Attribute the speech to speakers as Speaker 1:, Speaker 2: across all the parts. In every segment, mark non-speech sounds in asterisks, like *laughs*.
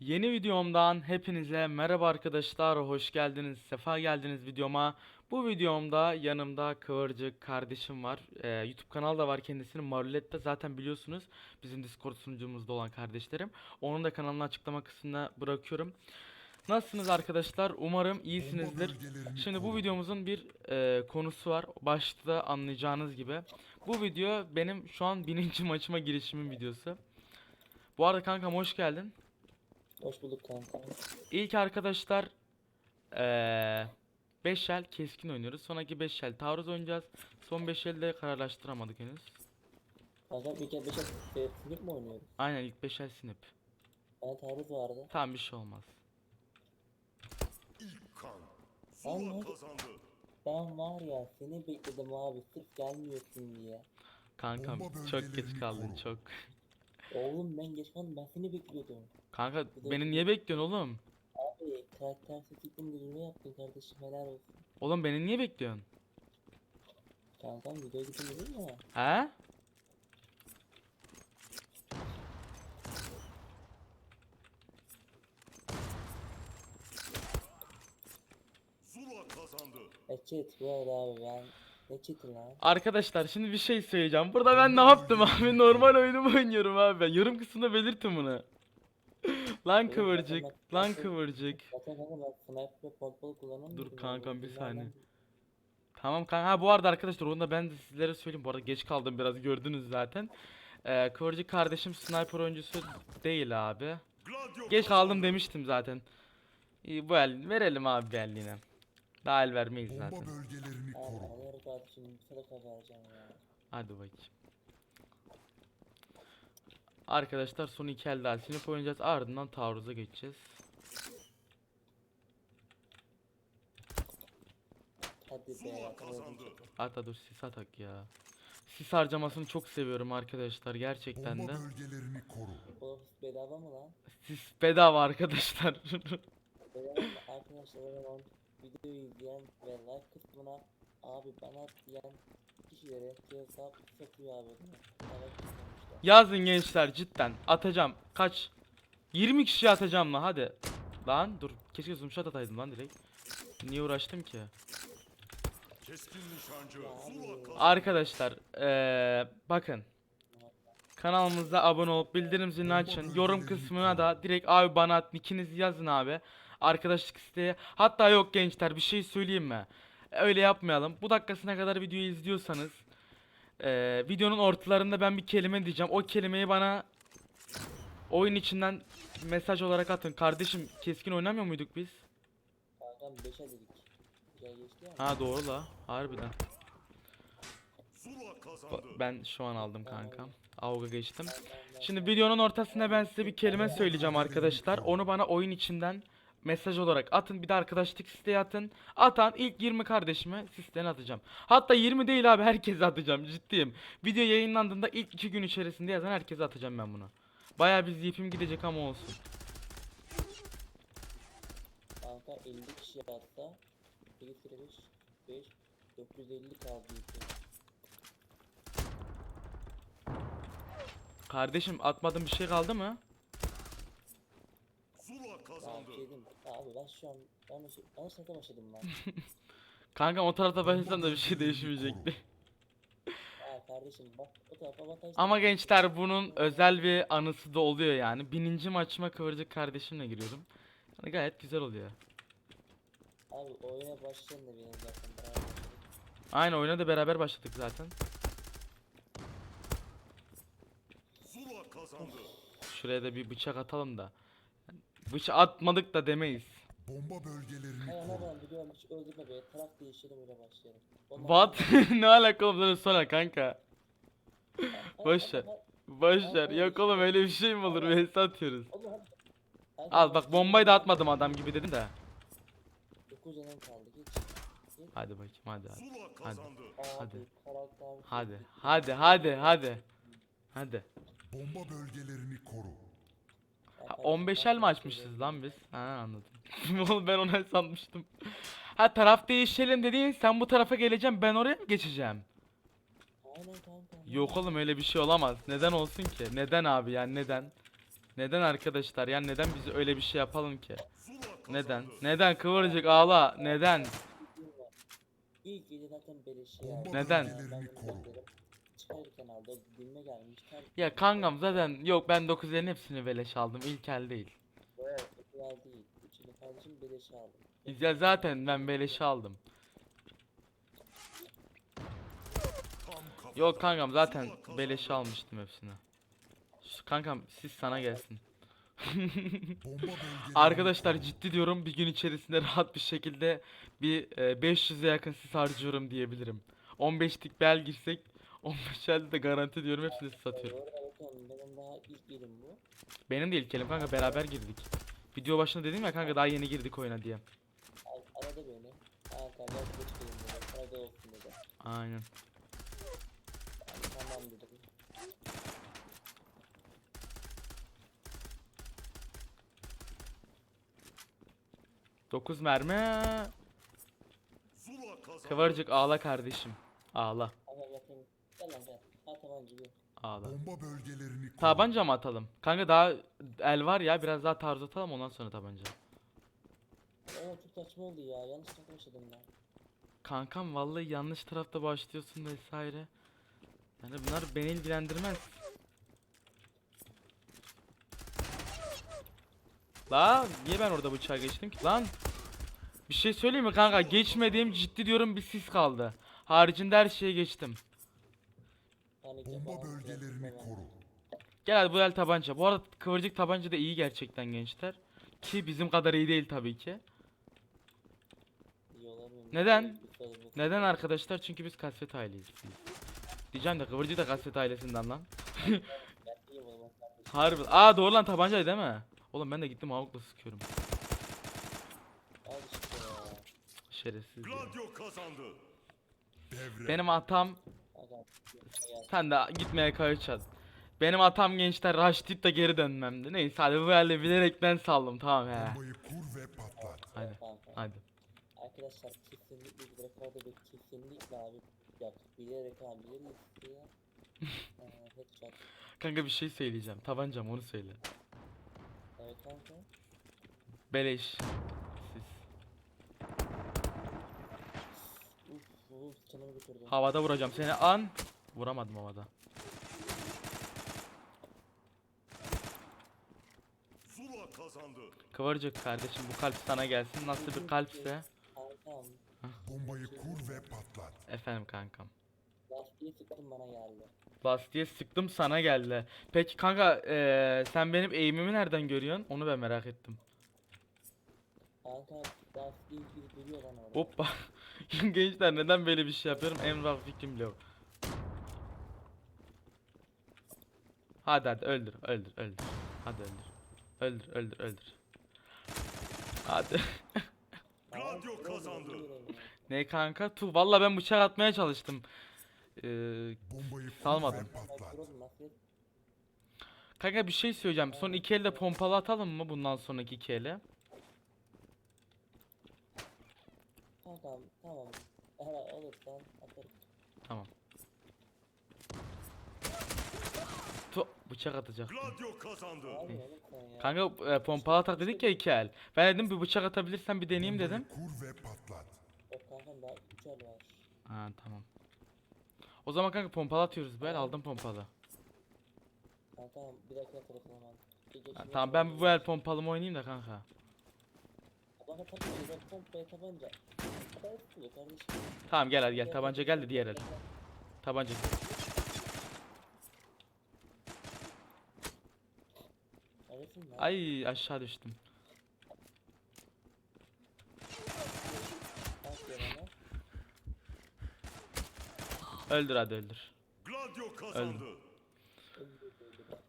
Speaker 1: Yeni videomdan hepinize merhaba arkadaşlar, hoş geldiniz, sefa geldiniz videoma. Bu videomda yanımda Kıvırcık kardeşim var. Ee, YouTube kanalı da var kendisinin Marulette zaten biliyorsunuz bizim Discord sunucumuzda olan kardeşlerim. Onun da kanalını açıklama kısmına bırakıyorum. Nasılsınız arkadaşlar? Umarım iyisinizdir. Şimdi bu videomuzun bir e, konusu var. Başta anlayacağınız gibi. Bu video benim şu an bininci *laughs* maçıma girişimin videosu. Bu arada kankam hoş geldin.
Speaker 2: Hoş bulduk kanka.
Speaker 1: İlk arkadaşlar eee 5 el keskin oynuyoruz. Sonraki 5 el taarruz oynayacağız. Son 5 elde kararlaştıramadık henüz.
Speaker 2: Kanka bir kere beşe e, flip mi oynuyoruz?
Speaker 1: Aynen ilk 5 el snip.
Speaker 2: Ben taarruz vardı.
Speaker 1: Tamam bir şey olmaz.
Speaker 3: Kan.
Speaker 2: Ben ne-
Speaker 3: kazandı.
Speaker 2: Ben var ya seni bekledim abi sırf gelmiyorsun diye.
Speaker 1: Kankam
Speaker 3: Bomba
Speaker 1: çok geç kaldın
Speaker 3: koru.
Speaker 1: çok.
Speaker 2: Oğlum ben geç kaldım ben seni bekliyordum.
Speaker 1: Kanka
Speaker 2: Bir de-
Speaker 1: beni niye bekliyorsun oğlum?
Speaker 2: Abi karakter seçtikten gözüme yaptın kardeşim helal olsun.
Speaker 1: Oğlum beni niye bekliyorsun?
Speaker 2: Kankam videoya gitmedin ya.
Speaker 1: He?
Speaker 3: Zula kazandı.
Speaker 2: E cheat bu arada abi ben. Ne cheat'i lan?
Speaker 1: Arkadaşlar şimdi bir şey söyleyeceğim. Burada ben ne yaptım abi? *laughs* Normal oyunumu oynuyorum abi ben. Yorum kısmında belirtin bunu. *laughs* lan kıvırcık, lan kıvırcık.
Speaker 2: Zaten kanka ben sniper ve pompalı kullanamıyorum.
Speaker 1: Dur kankam, bir saniye. Tamam kanka. Ha bu arada arkadaşlar onu da ben de sizlere söyleyeyim. Bu arada geç kaldım biraz gördünüz zaten. Ee, Kıvırcık kardeşim sniper oyuncusu değil abi. Geç kaldım demiştim zaten. İyi bu el verelim abi belliğine. Daha el vermeyiz
Speaker 3: Bomba
Speaker 1: zaten.
Speaker 3: bölgelerini
Speaker 2: Abi
Speaker 3: koru.
Speaker 2: Bir sadaka vereceğim ya.
Speaker 1: Hadi bakayım. Arkadaşlar son iki el daha sinip oynayacağız. Ardından taarruza geçeceğiz.
Speaker 2: Hadi be.
Speaker 1: Hatta dur sis atak ya. Sis harcamasını çok seviyorum arkadaşlar gerçekten de.
Speaker 3: bölgelerini koru.
Speaker 2: Oğlum bedava mı lan?
Speaker 1: Sis bedava arkadaşlar. *laughs*
Speaker 2: Bedava? Arkadaşlar o zaman videoyu izleyen ve like kısmına abi bana diyen kişilere hesap satıyor abi.
Speaker 1: Yazın gençler cidden atacağım. Kaç? 20 kişiye atacağım lan hadi. Lan dur keşke zoom shot ataydım lan direkt. Niye uğraştım ki? Arkadaşlar eee bakın. Kanalımıza abone olup bildirim zilini açın. Yorum kısmına da direkt abi bana at nickinizi yazın abi. Arkadaşlık isteği. Hatta yok gençler bir şey söyleyeyim mi? Öyle yapmayalım. Bu dakikasına kadar videoyu izliyorsanız eee, videonun ortalarında ben bir kelime diyeceğim. O kelimeyi bana oyun içinden mesaj olarak atın. Kardeşim keskin oynamıyor muyduk biz?
Speaker 2: Kankam 5'e dedik. Güzel geçti ya.
Speaker 1: Ha doğru la. Harbiden. Ba-
Speaker 3: kazandı.
Speaker 1: Ben şu an aldım kankam. Avga geçtim. Şimdi videonun ortasında ben size bir kelime söyleyeceğim arkadaşlar. Onu bana oyun içinden mesaj olarak atın. Bir de arkadaşlık isteği atın. Atan ilk 20 kardeşime sistemi atacağım. Hatta 20 değil abi herkese atacağım ciddiyim. Video yayınlandığında ilk 2 gün içerisinde yazan herkese atacağım ben bunu. Bayağı bir zipim gidecek ama olsun.
Speaker 2: Kanka 50 kişi atsa 8 kere 5 5 950 kaldı.
Speaker 1: Kardeşim atmadığım bir şey kaldı mı?
Speaker 2: Mi? Abi ben şu an yanlış yanlış sınıfta başladım lan. *laughs*
Speaker 1: Kanka o tarafta başlasam da bir şey değişmeyecekti. *laughs*
Speaker 2: ya kardeşim bak o tarafa bataş.
Speaker 1: Ama gençler bunun özel bir anısı da oluyor yani. Bininci maçıma kıvırcık kardeşimle giriyorum. Yani gayet güzel oluyor.
Speaker 2: Abi oyuna başlayan da benim zaten beraber.
Speaker 1: Aynı oyuna da beraber başladık zaten.
Speaker 3: Zula kazandı.
Speaker 1: Şuraya da bir bıçak atalım da. Bıçak atmadık da demeyiz.
Speaker 3: Bomba bölgelerini
Speaker 2: ana
Speaker 3: koru.
Speaker 2: ben biliyorum hiç öldürme be. Taraf değiştirelim öyle başlayalım. Ondan
Speaker 1: What? *laughs* *laughs* ne alaka oğlum sonra kanka?
Speaker 2: Hadi,
Speaker 1: Boş ver.
Speaker 2: hadi.
Speaker 1: Boş ver. Yok oğlum öyle bir şey mi olur? VS atıyoruz.
Speaker 2: Oğlum hadi. Hadi,
Speaker 1: Al bak bombayı da atmadım adam gibi dedim de.
Speaker 2: 9 canım kaldı geç.
Speaker 1: Hadi bakayım hadi hadi.
Speaker 3: Zula kazandı.
Speaker 2: Abi
Speaker 1: Hadi.
Speaker 2: karakter.
Speaker 1: Hadi hadi hadi hadi. Hadi.
Speaker 3: Bomba bölgelerini koru.
Speaker 1: Ha, 15 el mi açmışız lan biz? Ha anladım. *laughs* Oğlum ben onu sanmıştım. Ha taraf değişelim dediğin sen bu tarafa geleceğim ben oraya mı geçeceğim?
Speaker 2: Aynen kanka.
Speaker 1: Yok oğlum öyle bir şey olamaz. Neden olsun ki? Neden abi yani neden? Neden arkadaşlar? Yani neden biz öyle bir şey yapalım ki? Neden? Neden kıvırcık ağla? Neden?
Speaker 2: İlk zaten beleşi
Speaker 1: Neden?
Speaker 2: Çıkarken aldı. Dilime gelmiş.
Speaker 1: Ya kankam zaten yok ben 9'ların hepsini beleş aldım. İlk el değil.
Speaker 2: Evet, güzel değil. Üçünü kardeşim beleşi aldım.
Speaker 1: Ya zaten ben beleş aldım. Yok kankam zaten beleş almıştım hepsini. Kankam siz sana gelsin. *laughs* Arkadaşlar ciddi diyorum bir gün içerisinde rahat bir şekilde bir e, 500'e yakın sis harcıyorum diyebilirim. 15'lik bel girsek 15 elde de garanti diyorum hepsini sis atıyorum.
Speaker 2: Bu arada bakalım benim daha ilk yerim bu.
Speaker 1: Benim de ilk elim kanka beraber girdik. Video başında dedim ya kanka daha yeni girdik oyuna diye.
Speaker 2: Ar- Arada beni. Kanka ben geç gelin dedi. Arada olsun dedi.
Speaker 1: Aynen.
Speaker 2: Yani tamam dedim.
Speaker 1: Dokuz mermi. Kıvırcık ağla kardeşim. Ağla.
Speaker 2: Yapayım. Gel lan.
Speaker 3: Bomba bölgelerini koru.
Speaker 1: Tabanca mı atalım? Kanka daha el var ya biraz daha taarruz atalım ondan sonra tabanca.
Speaker 2: Ama çok saçma oldu ya. Yanlış takım yaşadım ben.
Speaker 1: Kankam vallahi yanlış tarafta başlıyorsun vesaire. Yani bunlar beni ilgilendirmez. La niye ben orada bıçağa geçtim ki lan? Bir şey söyleyeyim mi kanka? Geçmediğim ciddi diyorum bir sis kaldı. Haricinde her şeye geçtim.
Speaker 3: Bomba bölgelerini koru.
Speaker 1: Gel hadi bu el tabanca. Bu arada kıvırcık tabanca da iyi gerçekten gençler. Ki bizim kadar iyi değil tabii ki. Neden? Neden arkadaşlar? Çünkü biz kasvet aileyiz. Diyeceğim de kıvırcık da kasvet ailesinden lan. *laughs* Harbi. Aa doğru lan tabancaydı değil mi? Oğlum ben de gittim avukla sıkıyorum. Şerefsiz.
Speaker 3: Gladio kazandı. Devre.
Speaker 1: Benim atam
Speaker 2: Aga. Ya.
Speaker 1: sen de gitmeye kaçacağız. Benim atam gençler deyip de geri dönmemdi. Neyse hadi bu elde bilerekten saldım tamam he.
Speaker 3: Bombayı kur ve patlat.
Speaker 1: Hadi
Speaker 2: Kanka.
Speaker 1: hadi.
Speaker 2: Arkadaşlar kesinlikle bir rekorda ve kesinlikle abi yap. Bilerek abi bilerek diye. *laughs* Eee headshot.
Speaker 1: Kanka bir şey söyleyeceğim. Tabancam onu söyle.
Speaker 2: Evet kanka.
Speaker 1: Beleş.
Speaker 2: Canımı götürdü.
Speaker 1: Havada vuracağım seni an. Vuramadım havada.
Speaker 3: Zula kazandı.
Speaker 1: Kıvırcık kardeşim bu kalp sana gelsin. Nasıl bir kalpse.
Speaker 2: Kankam.
Speaker 3: Bombayı kur ve patlat.
Speaker 1: Efendim kankam.
Speaker 2: Lastiği sıktım bana geldi.
Speaker 1: Bas diye sıktım sana geldi. Peki kanka eee, sen benim eğimimi nereden görüyorsun? Onu ben merak ettim.
Speaker 2: Kanka lastiği gibi duruyor lan orada.
Speaker 1: Hoppa. *laughs* Gençler neden böyle bir şey yapıyorum? Ufak fikrim bile yok. Hadi hadi öldür öldür öldür. Hadi öldür. Öldür öldür öldür. Hadi.
Speaker 3: Gladio kazandı. *laughs*
Speaker 1: ne kanka? Tu valla ben bıçak atmaya çalıştım. Ee, Salmadım. kanka bir şey söyleyeceğim. Son iki elde pompalı atalım mı bundan sonraki iki ele?
Speaker 2: Kankam tamam. Eğer olursan atarım.
Speaker 1: Tamam. Tu bıçak atacak.
Speaker 3: Gladio kazandı.
Speaker 2: Abi oğlum sen ya.
Speaker 1: Kanka e, pompalı atak dedik ya iki el. Ben dedim bir bıçak atabilirsen bir deneyeyim dedim.
Speaker 3: Kur ve patlat.
Speaker 2: Yok kankam daha 3 el var.
Speaker 1: Ha tamam. O zaman kanka pompalı atıyoruz böyle aldım pompalı.
Speaker 2: Kankam bir dakika
Speaker 1: Ha,
Speaker 2: şimdi
Speaker 1: tamam ben bu el pompalımı oynayayım da kanka.
Speaker 2: Bana tabanca ben pompaya tabanca. Tutuyor kardeşim.
Speaker 1: Tamam gel hadi gel tabanca gel de diğer el. Tabanca.
Speaker 2: Neresin lan?
Speaker 1: Ay aşağı düştüm.
Speaker 2: Bak.
Speaker 1: Öldür hadi öldür.
Speaker 3: Gladio kazandı.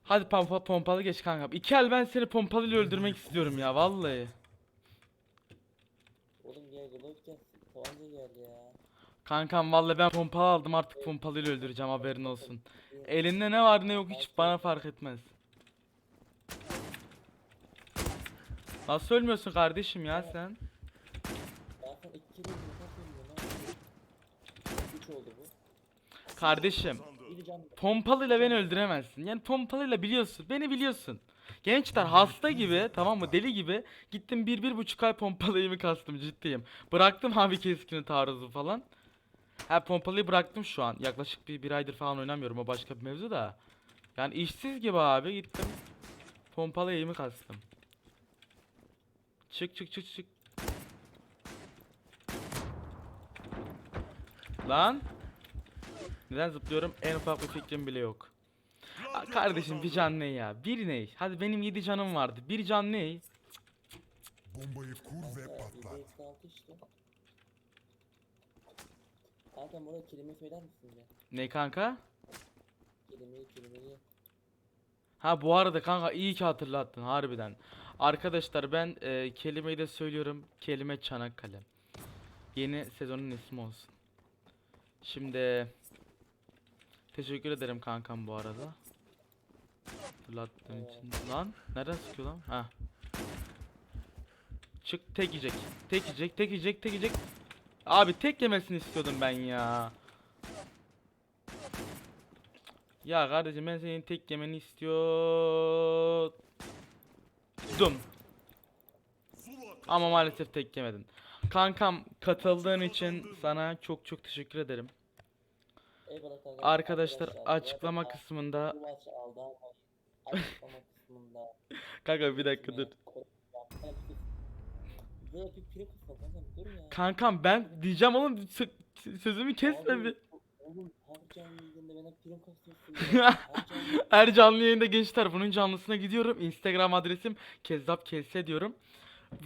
Speaker 1: Hadi pompa, pompalı geç kanka. İki el ben seni pompalıyla öldürmek istiyorum ya vallahi.
Speaker 2: Oğlum gel Glock gel. Geldi ya.
Speaker 1: Kankam vallahi ben pompalı aldım artık pompalıyla öldüreceğim haberin olsun. Elinde ne var ne yok hiç bana fark etmez. Nasıl ölmüyorsun kardeşim ya sen?
Speaker 2: Zaten iki kere yumurta söylüyor lan. 3 oldu bu.
Speaker 1: Kardeşim
Speaker 3: Kazandı.
Speaker 2: Bir can.
Speaker 1: pompalıyla beni öldüremezsin. Yani pompalıyla biliyorsun beni biliyorsun. Gençler hasta gibi tamam mı deli gibi gittim bir bir buçuk ay pompalayımı kastım ciddiyim. Bıraktım abi keskini taarruzu falan. Ha pompalıyı bıraktım şu an. Yaklaşık bir, bir aydır falan oynamıyorum o başka bir mevzu da. Yani işsiz gibi abi gittim. Pompalı eğimi kastım. Çık çık çık çık. Lan. Neden zıplıyorum? En ufak bir fikrim bile yok. Kardeşim bir can ne ya? Bir ne? Hadi benim 7 canım vardı. Bir can ne?
Speaker 3: Bombayı kur ve patlat.
Speaker 2: 7x6 işte. Kanka burada kelime söyler misin ya?
Speaker 1: Ne kanka?
Speaker 2: Kelimeyi kelimeyi.
Speaker 1: Ha bu arada kanka iyi ki hatırlattın harbiden. Arkadaşlar ben e, kelimeyi de söylüyorum. Kelime Çanakkale. Yeni sezonun ismi olsun. Şimdi teşekkür ederim kankam bu arada. Hatırlattığın için. Lan nereden sıkıyor lan? Ha. Çık tek yiyecek. Tek yiyecek, tek yiyecek, tek yiyecek. Abi tek yemesini istiyordum ben ya. Ya kardeşim ben senin tek yemeni istiyordum. Ama maalesef tek yemedin. Kankam katıldığın için sana çok çok teşekkür ederim. Arkadaşlar açıklama kısmında
Speaker 2: Açıklama kısmında.
Speaker 1: kanka bir dakika dur.
Speaker 2: Böyle bir pire kısmı kanka dur ya.
Speaker 1: Kankam ben diyeceğim oğlum sö- sözümü kesme bir.
Speaker 2: Oğlum her canlı yayında bana prim kasıyorsun ya. *laughs* Her canlı
Speaker 1: Her canlı yayında gençler bunun canlısına gidiyorum. Instagram adresim kezzap kelse diyorum.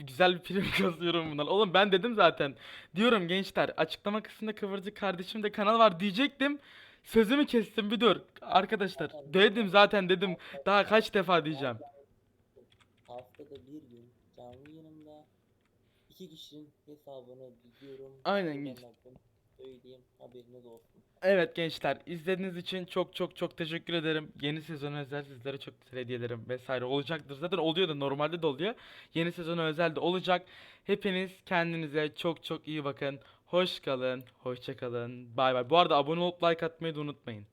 Speaker 1: Güzel bir prim *laughs* kasıyorum bundan. Oğlum ben dedim zaten. Diyorum gençler açıklama kısmında kıvırcık kardeşim de kanal var diyecektim. Sözümü kestim bir dur. Arkadaşlar dedim zaten dedim. Daha kaç defa diyeceğim.
Speaker 2: Haftada bir gün canlı yayınımda iki kişinin hesabını biliyorum.
Speaker 1: Aynen
Speaker 2: bakın, Söyleyeyim haberiniz olsun.
Speaker 1: Evet gençler izlediğiniz için çok çok çok teşekkür ederim. Yeni sezona özel sizlere çok güzel hediyelerim vesaire olacaktır. Zaten oluyor da normalde de oluyor. Yeni sezona özel de olacak. Hepiniz kendinize çok çok iyi bakın. Hoş kalın, hoşça kalın. Bay bay. Bu arada abone olup like atmayı da unutmayın.